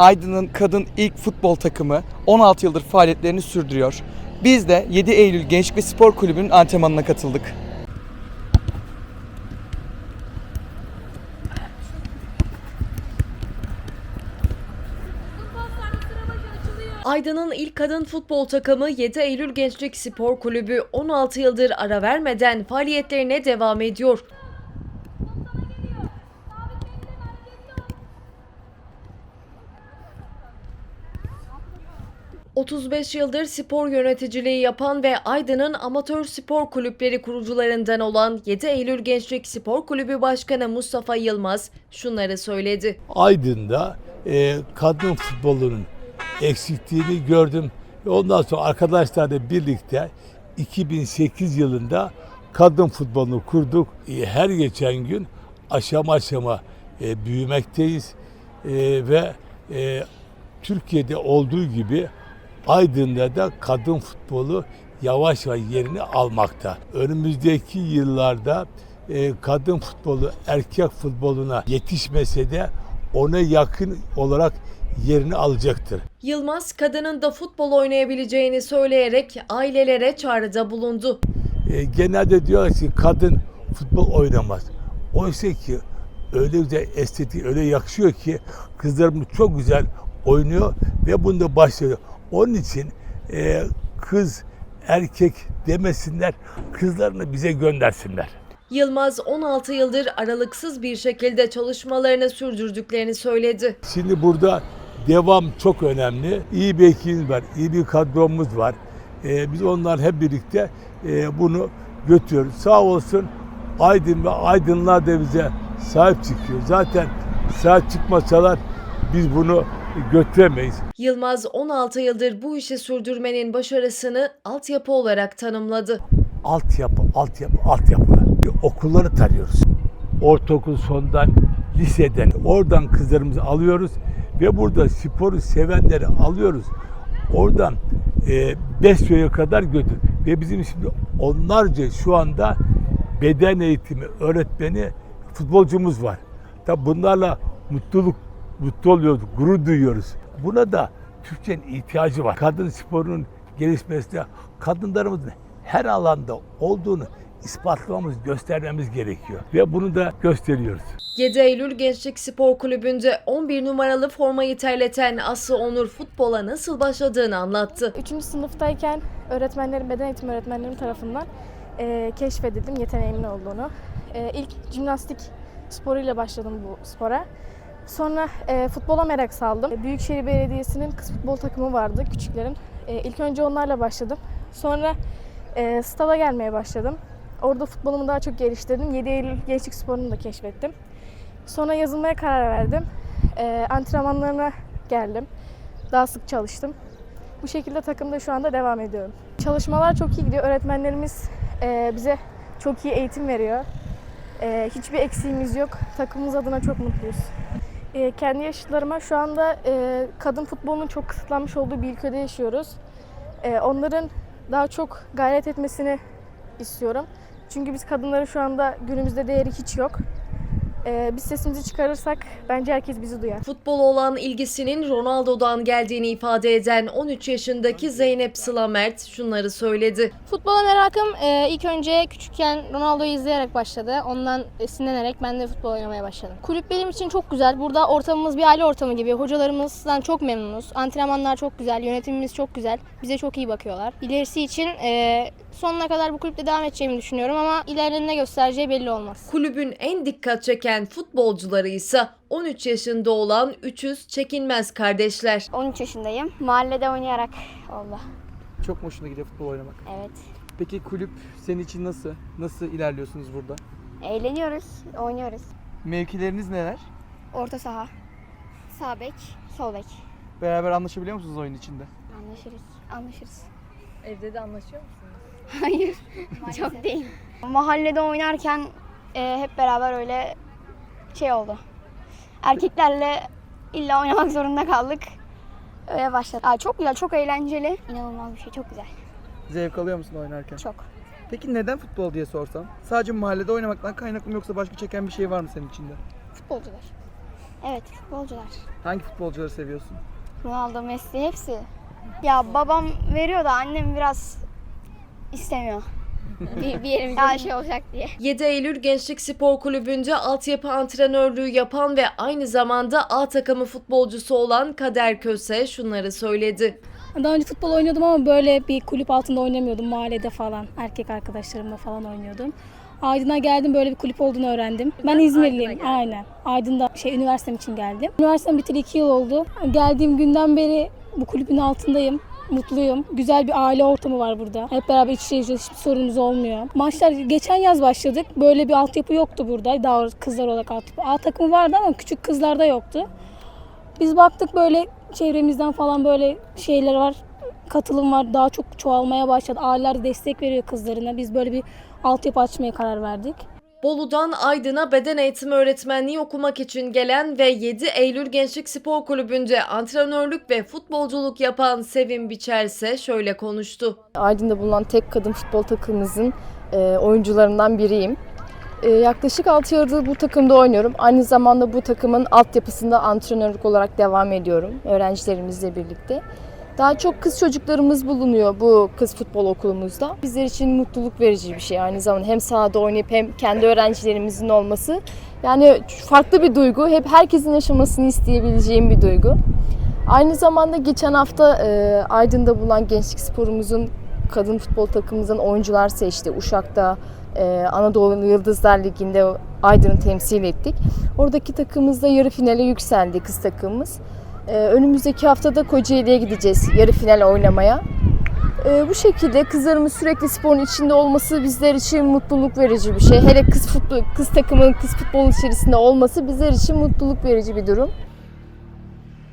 Aydın'ın kadın ilk futbol takımı 16 yıldır faaliyetlerini sürdürüyor. Biz de 7 Eylül Gençlik ve Spor Kulübü'nün antrenmanına katıldık. Aydın'ın ilk kadın futbol takımı 7 Eylül Gençlik Spor Kulübü 16 yıldır ara vermeden faaliyetlerine devam ediyor. ...35 yıldır spor yöneticiliği yapan ve Aydın'ın amatör spor kulüpleri kurucularından olan 7 Eylül Gençlik Spor Kulübü Başkanı Mustafa Yılmaz şunları söyledi. Aydın'da e, kadın futbolunun eksikliğini gördüm. Ondan sonra arkadaşlarla birlikte 2008 yılında kadın futbolunu kurduk. E, her geçen gün aşama aşama e, büyümekteyiz. E, ve Türkiye'de olduğu gibi Aydın'da da kadın futbolu yavaş yavaş yerini almakta. Önümüzdeki yıllarda e, kadın futbolu erkek futboluna yetişmese de ona yakın olarak yerini alacaktır. Yılmaz kadının da futbol oynayabileceğini söyleyerek ailelere çağrıda bulundu. E, genelde diyorlar ki kadın futbol oynamaz. Oysa ki öyle güzel estetik, öyle yakışıyor ki kızlarımız çok güzel oynuyor ve bunda başlıyor. Onun için e, kız erkek demesinler, kızlarını bize göndersinler. Yılmaz 16 yıldır aralıksız bir şekilde çalışmalarını sürdürdüklerini söyledi. Şimdi burada devam çok önemli. İyi bir ekibimiz var, iyi bir kadromuz var. Ee, biz onlar hep birlikte e, bunu götürüyoruz. Sağ olsun Aydın ve Aydınlar da bize sahip çıkıyor. Zaten sahip çıkmasalar biz bunu götüremeyiz. Yılmaz 16 yıldır bu işi sürdürmenin başarısını altyapı olarak tanımladı. altyapı, altyapı, altyapı. Okulları tarıyoruz. Ortaokul sondan, liseden, oradan kızlarımızı alıyoruz ve burada sporu sevenleri alıyoruz. Oradan e, Besyo'ya kadar götür. Ve bizim şimdi onlarca şu anda beden eğitimi öğretmeni futbolcumuz var. Tabi bunlarla mutluluk mutlu oluyoruz, gurur duyuyoruz. Buna da Türkçenin ihtiyacı var. Kadın sporunun gelişmesine kadınlarımızın her alanda olduğunu ispatlamamız, göstermemiz gerekiyor. Ve bunu da gösteriyoruz. 7 Eylül Gençlik Spor Kulübü'nde 11 numaralı formayı terleten Aslı Onur futbola nasıl başladığını anlattı. Üçüncü sınıftayken öğretmenlerim, beden eğitimi öğretmenlerim tarafından eee, keşfedildim yeteneğimin olduğunu. Eee ilk jimnastik sporuyla başladım bu spora. Sonra eee, futbola merak saldım. E, Büyükşehir Belediyesi'nin kız futbol takımı vardı küçüklerin. Eee ilk önce onlarla başladım. Sonra eee stada gelmeye başladım. Orada futbolumu daha çok geliştirdim. 7 Eylül Gençlik Sporu'nu da keşfettim. Sonra yazılmaya karar verdim. Eee antrenmanlarına geldim. Daha sık çalıştım. Bu şekilde takımda şu anda devam ediyorum. Çalışmalar çok iyi gidiyor. Öğretmenlerimiz eee, bize çok iyi eğitim veriyor. Eee, hiçbir eksiğimiz yok. Takımımız adına çok mutluyuz. Eee, kendi yaşıtlarıma şu anda eee, kadın futbolunun çok kısıtlanmış olduğu bir ülkede yaşıyoruz. Eee, onların daha çok gayret etmesini istiyorum. Çünkü biz kadınların şu anda günümüzde değeri hiç yok. Eee, biz sesimizi çıkarırsak bence herkes bizi duyar. Futbola olan ilgisinin Ronaldo'dan geldiğini ifade eden 13 yaşındaki Zeynep Sıla Mert şunları söyledi. Futbola merakım e, ilk önce küçükken Ronaldo'yu izleyerek başladı. Ondan esinlenerek ben de futbol oynamaya başladım. Kulüp benim için çok güzel. Burada ortamımız bir aile ortamı gibi. Hocalarımızdan çok memnunuz. Antrenmanlar çok güzel, yönetimimiz çok güzel. Bize çok iyi bakıyorlar. İlerisi için e, sonuna kadar bu kulüpte devam edeceğimi düşünüyorum ama ileride ne göstereceği belli olmaz. Kulübün en dikkat çeken futbolcuları ise 13 yaşında olan 300 çekinmez kardeşler. 13 yaşındayım. Mahallede oynayarak oldu. Çok mu hoşuna gidiyor futbol oynamak? Evet. Peki kulüp senin için nasıl? Nasıl ilerliyorsunuz burada? Eğleniyoruz, oynuyoruz. Mevkileriniz neler? Orta saha, sağ bek, sol bek. Beraber anlaşabiliyor musunuz oyun içinde? Anlaşırız, anlaşırız. Evde de anlaşıyor musunuz? Hayır, çok değil. Mahallede oynarken e, hep beraber öyle şey oldu. Erkeklerle illa oynamak zorunda kaldık. Öyle başladı. Aa, çok güzel, çok eğlenceli. İnanılmaz bir şey, çok güzel. Zevk alıyor musun oynarken? Çok. Peki neden futbol diye sorsam? Sadece mahallede oynamaktan kaynaklı mı yoksa başka çeken bir şey var mı senin içinde? Futbolcular. Evet futbolcular. Hangi futbolcuları seviyorsun? Ronaldo, Messi hepsi. Ya babam veriyor da annem biraz istemiyor. Bir, bir yerimizde bir şey olacak diye. 7 Eylül Gençlik Spor Kulübü'nde altyapı antrenörlüğü yapan ve aynı zamanda A takımı futbolcusu olan Kader Köse şunları söyledi. Daha önce futbol oynuyordum ama böyle bir kulüp altında oynamıyordum. Mahallede falan erkek arkadaşlarımla falan oynuyordum. Aydın'a geldim böyle bir kulüp olduğunu öğrendim. Ben İzmirliyim aynen. Aydın'da şey üniversitem için geldim. Üniversitem biteli iki yıl oldu. Geldiğim günden beri bu kulübün altındayım. Mutluyum. Güzel bir aile ortamı var burada. Hep beraber iç içe. Hiçbir sorunumuz olmuyor. Maçlar geçen yaz başladık. Böyle bir altyapı yoktu burada. Daha kızlar olarak altyapı. A takımı vardı ama küçük kızlarda yoktu. Biz baktık böyle çevremizden falan böyle şeyler var. Katılım var. Daha çok çoğalmaya başladı. Aileler de destek veriyor kızlarına. Biz böyle bir altyapı açmaya karar verdik. Bolu'dan Aydın'a beden eğitimi öğretmenliği okumak için gelen ve 7 Eylül Gençlik Spor Kulübü'nde antrenörlük ve futbolculuk yapan Sevim Biçer şöyle konuştu. Aydın'da bulunan tek kadın futbol takımımızın e, oyuncularından biriyim. E, yaklaşık 6 yıldır bu takımda oynuyorum. Aynı zamanda bu takımın altyapısında antrenörlük olarak devam ediyorum öğrencilerimizle birlikte. Daha çok kız çocuklarımız bulunuyor bu kız futbol okulumuzda. Bizler için mutluluk verici bir şey aynı zamanda. Hem sahada oynayıp hem kendi öğrencilerimizin olması. Yani farklı bir duygu. Hep herkesin yaşamasını isteyebileceğim bir duygu. Aynı zamanda geçen hafta e, Aydın'da bulunan gençlik sporumuzun kadın futbol takımımızın oyuncular seçti. Uşak'ta e, Anadolu Yıldızlar Ligi'nde Aydın'ı temsil ettik. Oradaki takımımızda yarı finale yükseldi kız takımımız. E, önümüzdeki haftada Kocaeli'ye gideceğiz yarı final oynamaya. E, bu şekilde kızlarımız sürekli sporun içinde olması bizler için mutluluk verici bir şey. Hele kız futbol, kız takımının kız futbolun içerisinde olması bizler için mutluluk verici bir durum.